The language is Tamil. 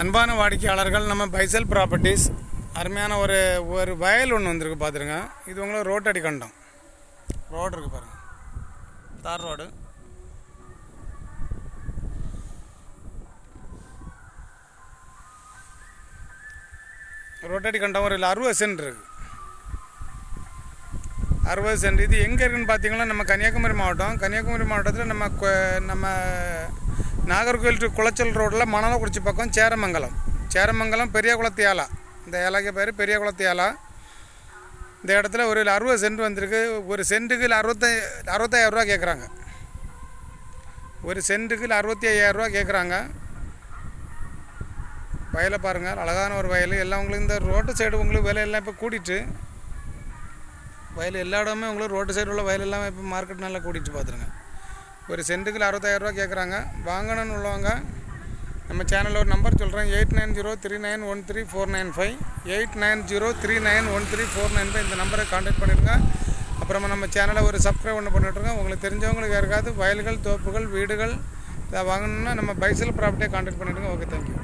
அன்பான வாடிக்கையாளர்கள் நம்ம பைசல் ப்ராப்பர்ட்டிஸ். அருமையான ஒரு ஒரு வயல் ஒன்று வந்திருக்கு பார்த்துருங்க இது உங்களை ரோட்டடி கண்டம். ரோடு இருக்குது பாருங்கள் தார் ரோடு. ரோட்டடி கண்டம் ஒரு அறுபது சென்ட் இருக்குது அறுபது சென்ட். இது எங்கே இருக்குன்னு பார்த்தீங்கன்னா நம்ம கன்னியாகுமரி மாவட்டம். கன்னியாகுமரி மாவட்டத்தில் நம்ம நம்ம நாகர்கோவில் டு குளச்சல் ரோட்டில் மணலக்குறிச்சி பக்கம் சேரமங்கலம். சேரமங்கலம் பெரிய குளத்து ஏலா இந்த ஏலாக்கு பேர் பெரிய குளத்து ஏலா இந்த இடத்துல ஒரு அறுபது சென்ட் வந்திருக்கு. ஒரு சென்ட்டுக்கு அறுபத்தி அறுபத்தாயிரரூவா கேட்குறாங்க ஒரு சென்ட்டுக்கு அறுபத்தி ஐயாயிரரூவா கேட்குறாங்க வயலை பாருங்கள் அழகான ஒரு வயல். எல்லாம் உங்களுக்கு இந்த ரோட்டு சைடு உங்களுக்கு விலையெல்லாம் இப்போ கூட்டிட்டு வயல் எல்லா இடமே உங்களுக்கு ரோட்டு சைடு உள்ள வயல் எல்லாமே இப்போ மார்க்கெட் நல்லா கூட்டிகிட்டு பார்த்துருங்க ஒரு சென்ட்டுக்கு அறுபத்தாயிரரூவா கேட்குறாங்க வாங்கணும்னு உள்ளவங்க நம்ம சேனலில் ஒரு நம்பர் சொல்கிறேன் eight nine zero three nine one three four nine five. Eight nine zero three nine one three four nine five. இந்த நம்பரை காண்டாக்ட் பண்ணிடுங்க. அப்புறமா நம்ம சேனலை ஒரு சப்ஸ்கிரைப் ஒன்று பண்ணிட்டுருங்க உங்களுக்கு தெரிஞ்சவங்களுக்கு யாருக்காவது வயல்கள் தோப்புகள் வீடுகள் இதை வாங்கணும்னா நம்ம பைசல் ப்ராப்பர்ட்டியை காண்டாக்ட் பண்ணிவிடுங்க ஓகே தேங்க்யூ